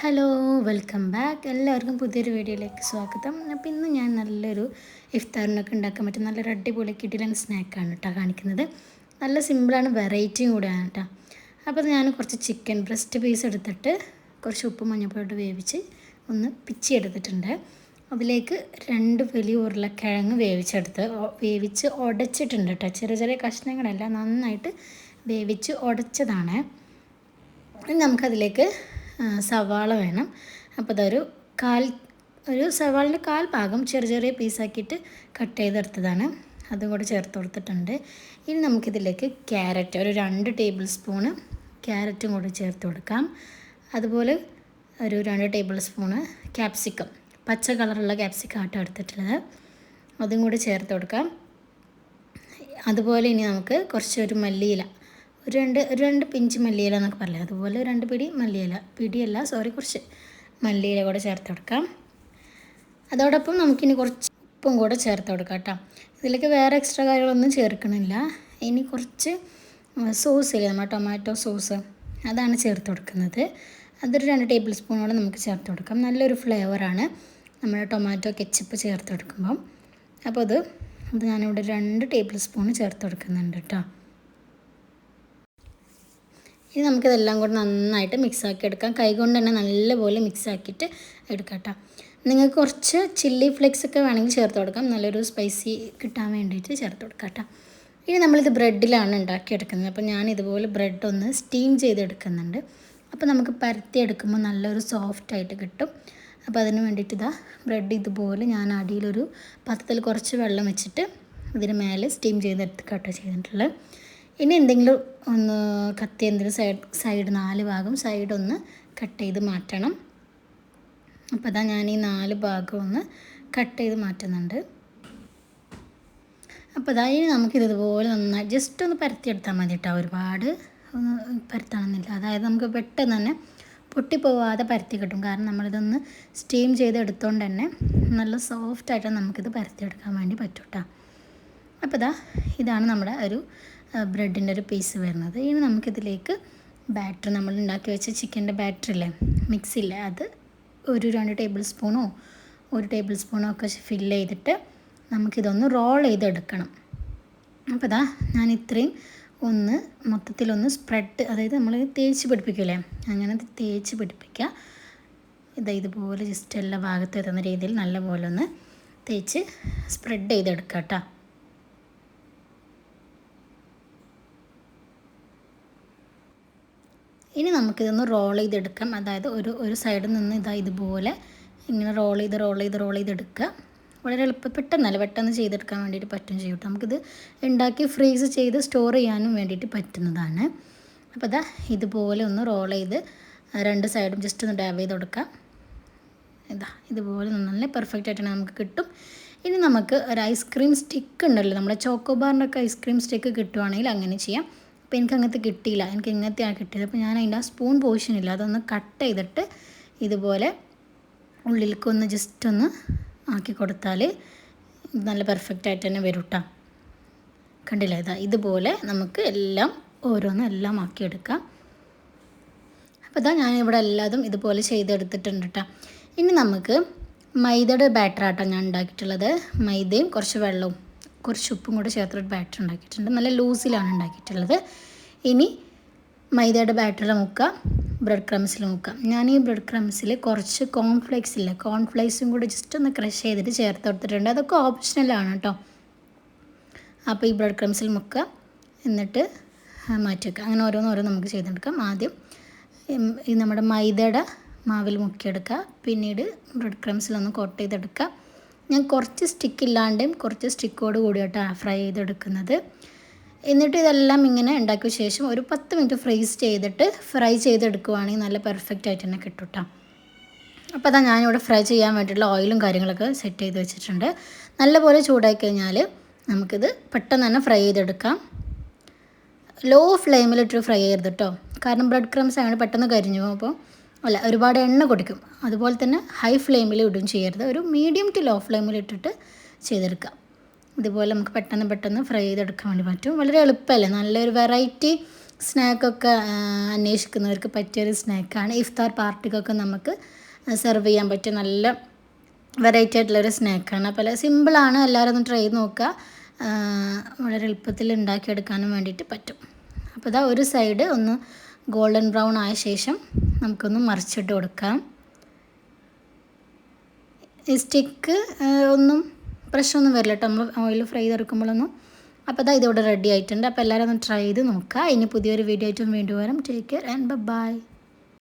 Hello welcome back. എല്ലാവർക്കും പുതിയൊരു വീഡിയോയിലേക്ക് സ്വാഗതം. അപ്പോൾ ഇന്ന് ഞാൻ നല്ലൊരു ഇഫ്താറിനൊക്കെ ഉണ്ടാക്കാൻ പറ്റും നല്ലൊരു അടിപൊളി കിടിലൻ സ്നാക്കാണ് കേട്ടോ കാണിക്കുന്നത്. നല്ല സിമ്പിളാണ് വെറൈറ്റിയും കൂടെയാണ് കേട്ടോ അപ്പോൾ ഞാൻ കുറച്ച് ചിക്കൻ ബ്രസ്റ്റ് പീസ് എടുത്തിട്ട് കുറച്ച് ഉപ്പ് മഞ്ഞൾപ്പൊടി വേവിച്ച് ഒന്ന് പിച്ചി എടുത്തിട്ടുണ്ട്. അതിലേക്ക് രണ്ട് വലിയ ഉരുളക്കിഴങ്ങ് വേവിച്ചെടുത്ത് വേവിച്ച് ഉടച്ചിട്ടുണ്ട് കേട്ടോ ചെറിയ ചെറിയ കഷ്ണങ്ങളല്ല നന്നായിട്ട് വേവിച്ച് ഉടച്ചതാണ്. നമുക്കതിലേക്ക് സവാള വേണം. അപ്പോൾ അതൊരു കാൽ ഒരു സവാളിന്റെ കാൽ ഭാഗം ചെറിയ ചെറിയ പീസാക്കിയിട്ട് കട്ട് ചെയ്തെടുത്തതാണ്. അതും കൂടെ ചേർത്ത് കൊടുത്തിട്ടുണ്ട്. ഇനി നമുക്കിതിലേക്ക് ക്യാരറ്റ് ഒരു രണ്ട് ടേബിൾ സ്പൂണ് ക്യാരറ്റും കൂടെ ചേർത്ത് കൊടുക്കാം. അതുപോലെ ഒരു രണ്ട് ടേബിൾ സ്പൂണ് ക്യാപ്സിക്കം പച്ച കളറുള്ള ക്യാപ്സിക്കം ആട്ടോ എടുത്തിട്ടുള്ളത്. അതും കൂടെ ചേർത്ത് കൊടുക്കാം. അതുപോലെ ഇനി നമുക്ക് കുറച്ച് ഒരു മല്ലിയില ഒരു രണ്ട് ഒരു രണ്ട് പിഞ്ച് മല്ലിയില എന്നൊക്കെ പറയാം അതുപോലെ രണ്ട് പിടി മല്ലിയില. പിടിയല്ല സോറി കുറച്ച് മല്ലിയില കൂടെ ചേർത്ത് കൊടുക്കാം. അതോടൊപ്പം നമുക്കിനി കുറച്ച് ഉപ്പും കൂടെ ചേർത്ത് കൊടുക്കാം കേട്ടോ. ഇതിലേക്ക് വേറെ എക്സ്ട്രാ കാര്യങ്ങളൊന്നും ചേർക്കണില്ല. ഇനി കുറച്ച് സോസ് ഇല്ലേ നമ്മുടെ ടൊമാറ്റോ സോസ് അതാണ് ചേർത്ത് കൊടുക്കുന്നത്. അതൊരു രണ്ട് ടേബിൾ സ്പൂണോടെ നമുക്ക് ചേർത്ത് കൊടുക്കാം. നല്ലൊരു ഫ്ലേവറാണ് നമ്മുടെ ടൊമാറ്റോ കെച്ചപ്പ് ചേർത്ത് കൊടുക്കുമ്പം. അപ്പോൾ അത് അത് ഞാനിവിടെ രണ്ട് ടേബിൾ സ്പൂൺ ചേർത്ത് കൊടുക്കുന്നുണ്ട് കേട്ടോ. ഇനി നമുക്കിതെല്ലാം കൂടെ നന്നായിട്ട് മിക്സ് ആക്കി എടുക്കാം കൈകൊണ്ട് തന്നെ നല്ലപോലെ മിക്സ് ആക്കിയിട്ട് എടുക്കാം നിങ്ങൾക്ക് കുറച്ച് ചില്ലി ഫ്ലേക്സ് ഒക്കെ വേണമെങ്കിൽ ചേർത്ത് കൊടുക്കാം. നല്ലൊരു സ്പൈസി കിട്ടാൻ വേണ്ടിയിട്ട് ചേർത്ത് കൊടുക്കാം കേട്ടോ. ഇനി നമ്മളിത് ബ്രെഡിലാണ് ഉണ്ടാക്കിയെടുക്കുന്നത് അപ്പോൾ ഞാൻ ഇതുപോലെ ബ്രെഡ് ഒന്ന് സ്റ്റീം ചെയ്തെടുക്കുന്നുണ്ട് അപ്പോൾ നമുക്ക് പരത്തി എടുക്കുമ്പോൾ നല്ലൊരു സോഫ്റ്റ് ആയിട്ട് കിട്ടും. അപ്പോൾ അതിന് വേണ്ടിയിട്ട് ഇതാ ബ്രെഡ് ഇതുപോലെ ഞാൻ അടിയിലൊരു പാത്രത്തിൽ കുറച്ച് വെള്ളം വെച്ചിട്ട് ഇതിന് മേലെ സ്റ്റീം ചെയ്തെടുത്ത് കേട്ടോ ചെയ്തിട്ടുള്ളത്. ഇനി എന്തെങ്കിലും ഒന്ന് കത്തി എന്തെങ്കിലും സൈഡ് സൈഡ് നാല് ഭാഗം സൈഡ് ഒന്ന് കട്ട് ചെയ്ത് മാറ്റണം. അപ്പോൾ അതാ ഞാൻ ഈ നാല് ഭാഗം ഒന്ന് കട്ട് ചെയ്ത് മാറ്റുന്നുണ്ട്. അപ്പോൾ അതാ ഇനി നമുക്കിത് ഇതുപോലെ നന്നായി ജസ്റ്റ് ഒന്ന് പരത്തിയെടുത്താൽ മതി കേട്ടോ ഒരുപാട് ഒന്ന് പരത്തണമെന്നില്ല അതായത് നമുക്ക് പെട്ടെന്ന് തന്നെ പൊട്ടിപ്പോവാതെ പരത്തി കിട്ടും. കാരണം നമ്മളിതൊന്ന് സ്റ്റീം ചെയ്ത് എടുത്തുകൊണ്ട് തന്നെ നല്ല സോഫ്റ്റായിട്ട് നമുക്കിത് പരത്തിയെടുക്കാൻ വേണ്ടി പറ്റും കേട്ടോ അപ്പോൾ ഇതാ ഇതാണ് നമ്മുടെ ഒരു ബ്രെഡിന്റെ ഒരു പീസ് വരുന്നത്. ഇനി നമുക്കിതിലേക്ക് ബാറ്റർ നമ്മൾ ഉണ്ടാക്കി വെച്ച ചിക്കന്റെ ബാറ്റർ ഇല്ലേ? മിക്സ് ഇല്ലേ? അത് ഒരു രണ്ട് ടേബിൾ സ്പൂണോ ഒരു ടേബിൾ സ്പൂണോ ഒക്കെ ഫില്ല് ചെയ്തിട്ട് നമുക്കിതൊന്ന് റോൾ ചെയ്തെടുക്കണം. അപ്പോൾ ഇതാ ഞാൻ ഇത്രയും ഒന്ന് മൊത്തത്തിലൊന്ന് സ്പ്രെഡ് അതായത് നമ്മൾ തേച്ച് പിടിപ്പിക്കില്ലേ അങ്ങനെ തേച്ച് പിടിപ്പിക്കുക ഇതാ ഇതുപോലെ ജസ്റ്റ് എല്ലാ ഭാഗത്തും എത്തുന്ന രീതിയിൽ നല്ലപോലെ ഒന്ന് തേച്ച് സ്പ്രെഡ് ചെയ്തെടുക്കുക കേട്ടോ ഇനി നമുക്കിതൊന്ന് റോൾ ചെയ്തെടുക്കാം. അതായത് ഒരു ഒരു സൈഡിൽ നിന്ന് ഇതാ ഇതുപോലെ ഇങ്ങനെ റോൾ ചെയ്ത് റോൾ ചെയ്ത് റോൾ ചെയ്തെടുക്കുക. വളരെ എളുപ്പം പെട്ടെന്നല്ല പെട്ടെന്ന് ചെയ്തെടുക്കാൻ വേണ്ടിയിട്ട് പറ്റും ചെയ്യും നമുക്കിത് ഉണ്ടാക്കി ഫ്രീസ് ചെയ്ത് സ്റ്റോർ ചെയ്യാനും വേണ്ടിയിട്ട് പറ്റുന്നതാണ്. അപ്പോൾ ഇതാ ഇതുപോലെ ഒന്ന് റോൾ ചെയ്ത് രണ്ട് സൈഡും ജസ്റ്റ് ഒന്ന് ഡാബ് ചെയ്ത് കൊടുക്കാം ഇതാ ഇതുപോലെ നല്ല പെർഫെക്റ്റ് ആയിട്ട് നമുക്ക് കിട്ടും. ഇനി നമുക്ക് ഒരു ഐസ്ക്രീം സ്റ്റിക്ക് ഉണ്ടല്ലോ നമ്മുടെ ചോക്കോബാറിന്റെ ഒക്കെ ഐസ്ക്രീം സ്റ്റിക്ക് കിട്ടുവാണെങ്കിൽ അങ്ങനെ ചെയ്യാം. അപ്പോൾ എനിക്ക് അങ്ങനത്തെ കിട്ടിയില്ല. എനിക്ക് ഇങ്ങനത്തെയാണ് കിട്ടിയത്? അപ്പോൾ ഞാൻ അതിന്റെ ആ സ്പൂൺ പോർഷൻ ഇല്ല അതൊന്ന് കട്ട് ചെയ്തിട്ട് ഇതുപോലെ ഉള്ളിലേക്ക് ഒന്ന് ജസ്റ്റ് ഒന്ന് ആക്കി കൊടുത്താൽ നല്ല പെർഫെക്റ്റ് ആയിട്ട് തന്നെ വരും കേട്ടോ കണ്ടില്ല? ഇതാ ഇതുപോലെ നമുക്ക് എല്ലാം ഓരോന്നും എല്ലാം ആക്കിയെടുക്കാം. അപ്പോൾ ഇതാ ഞാനിവിടെ എല്ലാതും ഇതുപോലെ ചെയ്തെടുത്തിട്ടുണ്ട് കേട്ടോ ഇനി നമുക്ക് മൈദയുടെ ബാറ്റർ ആട്ടോ ഞാൻ ഉണ്ടാക്കിയിട്ടുള്ളത്. മൈദയും കുറച്ച് വെള്ളവും. കുറച്ച് ഉപ്പും കൂടെ ചേർത്തിട്ട് ബാറ്റർ ഉണ്ടാക്കിയിട്ടുണ്ട്. നല്ല ലൂസിലാണ് ഉണ്ടാക്കിയിട്ടുള്ളത്. ഇനി മൈദയുടെ ബാറ്ററിൽ മുക്കാം ബ്രെഡ് ക്രംസിൽ മുക്കാം. ഞാൻ ഈ ബ്രെഡ് ക്രംസിൽ കുറച്ച് കോൺഫ്ലേക്സ് ഇല്ല കോൺഫ്ലേക്സും കൂടെ ജസ്റ്റ് ഒന്ന് ക്രഷ് ചെയ്തിട്ട് ചേർത്ത് കൊടുത്തിട്ടുണ്ട്. അതൊക്കെ ഓപ്ഷണലാണ് കേട്ടോ. അപ്പോൾ ഈ ബ്രെഡ് ക്രംസിൽ മുക്കുക എന്നിട്ട് മാറ്റി അങ്ങനെ ഓരോന്ന് ഓരോന്ന് നമുക്ക് ചെയ്തെടുക്കാം. ആദ്യം ഈ നമ്മുടെ മൈദയുടെ മാവിൽ മുക്കിയെടുക്കുക പിന്നീട് ബ്രെഡ് ക്രംസിലൊന്ന് കോട്ട് ചെയ്തെടുക്കുക ഞാൻ കുറച്ച് സ്റ്റിക്ക് ഇല്ലാണ്ടും കുറച്ച് സ്റ്റിക്കോട് കൂടിയിട്ടാണ് ഫ്രൈ ചെയ്തെടുക്കുന്നത്. എന്നിട്ട് ഇതെല്ലാം ഇങ്ങനെ ഉണ്ടാക്കിയ ശേഷം ഒരു പത്ത് മിനിറ്റ് ഫ്രീസ് ചെയ്തിട്ട് ഫ്രൈ ചെയ്തെടുക്കുവാണെങ്കിൽ നല്ല പെർഫെക്റ്റ് ആയിട്ട് തന്നെ കിട്ടും കേട്ടോ അപ്പോൾ അതാ ഞാനിവിടെ ഫ്രൈ ചെയ്യാൻ വേണ്ടിയിട്ടുള്ള ഓയിലും കാര്യങ്ങളൊക്കെ സെറ്റ് ചെയ്ത് വെച്ചിട്ടുണ്ട്. നല്ലപോലെ ചൂടായി കഴിഞ്ഞാൽ നമുക്കിത് പെട്ടെന്ന് തന്നെ ഫ്രൈ ചെയ്തെടുക്കാം. ലോ ഫ്ലെയിമിലിട്ട് ഫ്രൈ ചെയ്യരുത് കേട്ടോ കാരണം ബ്രെഡ് ക്രംസ് ആണ് പെട്ടെന്ന് കരിഞ്ഞു പോകും അപ്പോൾ അല്ല ഒരുപാട് എണ്ണ കൊടുക്കും. അതുപോലെ തന്നെ ഹൈ ഫ്ലെയിമിൽ ഇടും ചെയ്യരുത്. ഒരു മീഡിയം ടു ലോ ഫ്ലെയിമിൽ ഇട്ടിട്ട് ചെയ്തെടുക്കാം ഇതുപോലെ നമുക്ക് പെട്ടെന്ന് പെട്ടെന്ന് ഫ്രൈ ചെയ്തെടുക്കാൻ വേണ്ടി പറ്റും. വളരെ എളുപ്പമല്ലേ? നല്ലൊരു വെറൈറ്റി സ്നാക്കൊക്കെ അന്വേഷിക്കുന്നവർക്ക് പറ്റിയൊരു സ്നാക്കാണ് ഇഫ്താർ പാർട്ടിക്കൊക്കെ നമുക്ക് സെർവ് ചെയ്യാൻ പറ്റിയ നല്ല വെറൈറ്റി ആയിട്ടുള്ളൊരു സ്നാക്കാണ് അപ്പോൾ സിമ്പിളാണ് എല്ലാവരും ഒന്ന് ട്രൈ നോക്കുക. വളരെ എളുപ്പത്തിൽ ഉണ്ടാക്കിയെടുക്കാനും വേണ്ടിയിട്ട് പറ്റും. അപ്പോൾ ഇതാ ഒരു സൈഡ് ഒന്ന് ഗോൾഡൻ ബ്രൗൺ ആയ ശേഷം നമുക്കൊന്ന് മറിച്ചിട്ട് കൊടുക്കാം. ഈ സ്റ്റിക്ക് ഒന്നും പ്രശ്നമൊന്നും വരില്ല കേട്ടോ. നമ്മൾ ഓയിൽ ഫ്രൈ ചെയ്തെടുക്കുമ്പോഴൊന്നും അപ്പോൾ അതാ ഇതിവിടെ റെഡി ആയിട്ടുണ്ട്. അപ്പോൾ എല്ലാവരും ഒന്ന് ട്രൈ ചെയ്ത് നോക്കുക. ഇനി പുതിയൊരു വീഡിയോ ആയിട്ടും വീണ്ടും വരാം. Take care and by